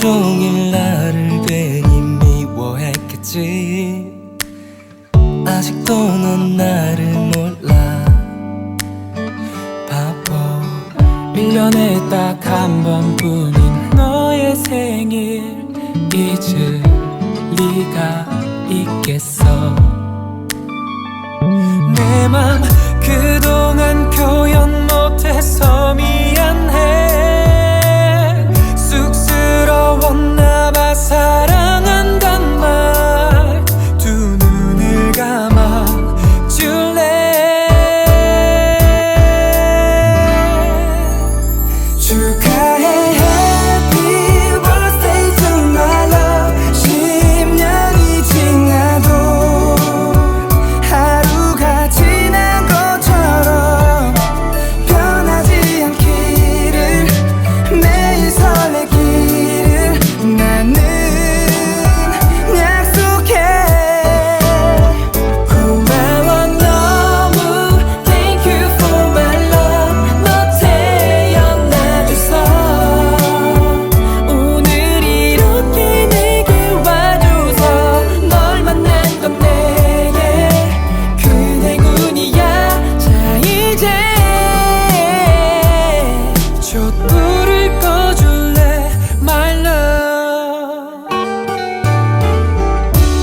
종일 나를 괜히 미워했겠지. 아직도 넌 나를 몰라. 바보. 1년에 딱 한 번뿐인 너의 생일. 잊을 리가 있겠어. 내 맘 그동안 표현 못해서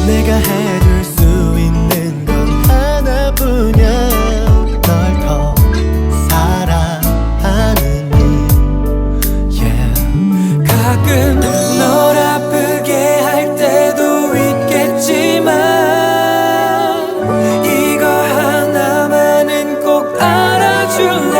내가 해줄 수 있는 건 하나뿐이야 널 더 사랑하는 일 yeah. 가끔 널 아프게 할 때도 있겠지만 이거 하나만은 꼭 알아줄래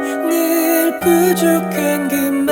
늘 부족한 그